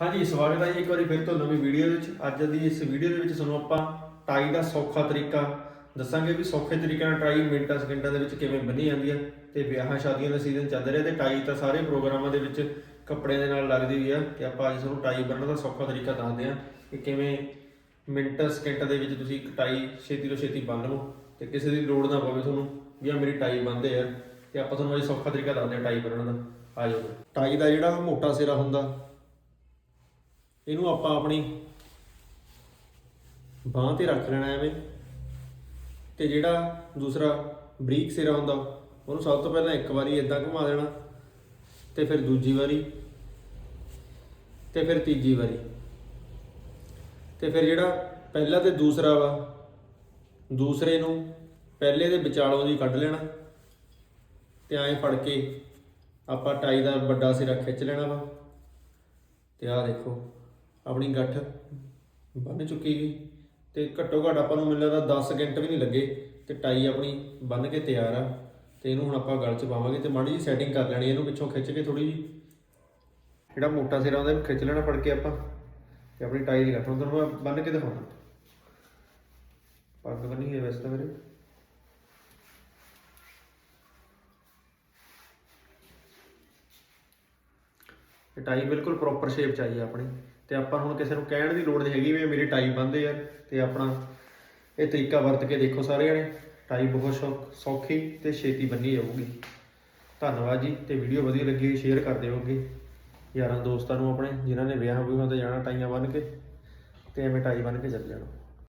ਹਾਂਜੀ, ਸਵਾਗਤ ਹੈ ਜੀ ਇੱਕ ਵਾਰੀ ਫਿਰ ਤੋਂ ਨਵੀਂ ਵੀਡੀਓ ਵਿੱਚ। ਅੱਜ ਦੀ ਇਸ ਵੀਡੀਓ ਦੇ ਵਿੱਚ ਤੁਹਾਨੂੰ ਆਪਾਂ ਟਾਈ ਦਾ ਸੌਖਾ ਤਰੀਕਾ ਦੱਸਾਂਗੇ ਵੀ ਸੌਖੇ ਤਰੀਕੇ ਨਾਲ ਟਾਈ ਮਿੰਟਾਂ, ਸਕਿੰਟਾਂ ਦੇ ਵਿੱਚ ਕਿਵੇਂ ਬੰਨੀ ਜਾਂਦੀ ਹੈ ਤੇ ਵਿਆਹਾਂ, ਸ਼ਾਦੀਆਂ ਦਾ ਸੀਜ਼ਨ ਚੱਲ ਰਿਹਾ ਤੇ ਟਾਈ ਤਾਂ ਸਾਰੇ ਪ੍ਰੋਗਰਾਮਾਂ ਦੇ ਵਿੱਚ ਕੱਪੜਿਆਂ ਦੇ ਨਾਲ ਲੱਗਦੀ ਹੋਈ ਆ ਤੇ ਆਪਾਂ ਅੱਜ ਤੁਹਾਨੂੰ ਟਾਈ ਬੰਨਣ ਦਾ ਸੌਖਾ ਤਰੀਕਾ ਦੱਸਦੇ ਹਾਂ ਕਿ ਕਿਵੇਂ ਮਿੰਟਾਂ, ਸਕਿੰਟਾਂ ਦੇ ਵਿੱਚ ਤੁਸੀਂ ਇੱਕ ਟਾਈ ਛੇਤੀ ਤੋਂ ਛੇਤੀ ਬੰਨ ਲਓ ਤੇ ਕਿਸੇ ਦੀ ਲੋੜ ਨਾ ਪਵੇ ਤੁਹਾਨੂੰ ਵੀ ਆ ਮੇਰੀ ਟਾਈ ਬੰਨਦੇ ਆ ਤੇ ਆਪਾਂ ਤੁਹਾਨੂੰ ਅੱਜ ਸੌਖਾ ਤਰੀਕਾ ਦੱਸਦੇ ਹਾਂ ਟਾਈ ਬੰਨਣ ਦਾ। ਆ ਜਾਓ ਟਾਈ ਦਾ ਜਿਹੜਾ ਮੋਟਾ ਸਿਰਾ ਹੁੰਦਾ ਇਹਨੂੰ ਆਪਾਂ ਆਪਣੀ ਬਾਹ ਤੇ ਰੱਖ ਲੈਣਾ ਐਵੇਂ ਤੇ ਜਿਹੜਾ ਦੂਸਰਾ ਬਰੀਕ ਸਿਰਾ ਹੁੰਦਾ, ਉਹਨੂੰ ਸਭ ਤੋਂ ਪਹਿਲਾਂ ਇੱਕ ਵਾਰੀ ਇਦਾਂ ਘੁਮਾ ਦੇਣਾ ਤੇ ਫਿਰ ਦੂਜੀ ਵਾਰੀ ਤੇ ਫਿਰ ਤੀਜੀ ਵਾਰੀ ਤੇ ਫਿਰ ਜਿਹੜਾ ਪਹਿਲਾ ਤੇ ਦੂਸਰਾ ਵਾ, ਦੂਸਰੇ ਨੂੰ ਪਹਿਲੇ ਦੇ ਵਿਚਾਲੋਂ ਦੀ ਕੱਢ ਲੈਣਾ ਤੇ ਐਂ ਫੜ ਕੇ ਆਪਾਂ ਟਾਈ ਦਾ ਵੱਡਾ ਸਿਰਾ ਖਿੱਚ ਲੈਣਾ ਵਾ ਤੇ ਆਹ ਦੇਖੋ। ਆਪਣੀ ਗੱਠ ਬੰਨ ਚੁੱਕੀ ਗਈ ਤੇ ਘੱਟੋ ਘੱਟ ਆਪਾਂ ਨੂੰ ਮੈਨੂੰ ਲੱਗਦਾ 10 ਸਕਿੰਟ ਵੀ ਨਹੀਂ ਲੱਗੇ ਤੇ ਟਾਈ ਆਪਣੀ ਬੰਨ ਕੇ ਤਿਆਰ ਆ। ਤੇ ਇਹਨੂੰ ਹੁਣ ਆਪਾਂ ਗਲ ਚ ਪਾਵਾਂਗੇ ਤੇ ਮਾੜੀ ਜੀ ਸੈਟਿੰਗ ਕਰ ਲੈਣੀ ਇਹਨੂੰ ਪਿੱਛੋਂ ਖਿੱਚ ਕੇ ਥੋੜੀ ਜੀ ਜਿਹੜਾ ਮੋਟਾ ਸਿਰਾ ਉਹਦੇ ਖਿੱਚ ਲੈਣਾ ਫੜ ਕੇ ਆਪਾਂ ਤੇ ਆਪਣੀ ਟਾਈ ਦੀ ਗੱਠ। ਨੂੰ ਤੁਹਾਨੂੰ ਮੈਂ ਬੰਨ ਕੇ ਦਿਖਾਉਣਾ। ਪੱਗ ਬੰਨੀ ਹੈ ਵੈਸੇ ਤਾਂ ਮੇਰੇ। ਇਹ ਟਾਈ ਬਿਲਕੁਲ ਪ੍ਰੋਪਰ ਸ਼ੇਪ ਚ ਆਈ ਆ ਆਪਣੀ। ਤੇ ਆਪਾਂ ਹੁਣ ਕਿਸੇ ਨੂੰ ਕਹਿਣ ਦੀ ਲੋੜ ਨਹੀਂ ਹੈਗੀ ਵੀ ਇਹ ਮੇਰੀ ਟਾਈ ਬੰਦੇ ਆ ਤੇ ਆਪਣਾ ਇਹ ਤਰੀਕਾ ਵਰਤ ਕੇ ਦੇਖੋ ਸਾਰੇ ਜਣੇ ਟਾਈ ਬਹੁਤ ਸੌ- ਸੌਖੀ ਤੇ ਛੇਤੀ ਬੰਨੀ ਜਾਊਗੀ। ਧੰਨਵਾਦ ਜੀ ਤੇ ਵੀਡੀਓ ਵਧੀਆ ਲੱਗੀ ਸ਼ੇਅਰ ਕਰ ਦਿਓਗੇ ਯਾਰਾਂ ਦੋਸਤਾਂ ਨੂੰ ਆਪਣੇ, ਜਿਨ੍ਹਾਂ ਨੇ ਵਿਆਹ ਵਿਆਹਾਂ ਤੇ ਜਾਣਾ ਟਾਈਆਂ ਬੰਨ ਕੇ ਤੇ ਐਵੇਂ ਟਾਈ ਬੰਨ ਕੇ ਚੱਲ ਜਾਣਾ।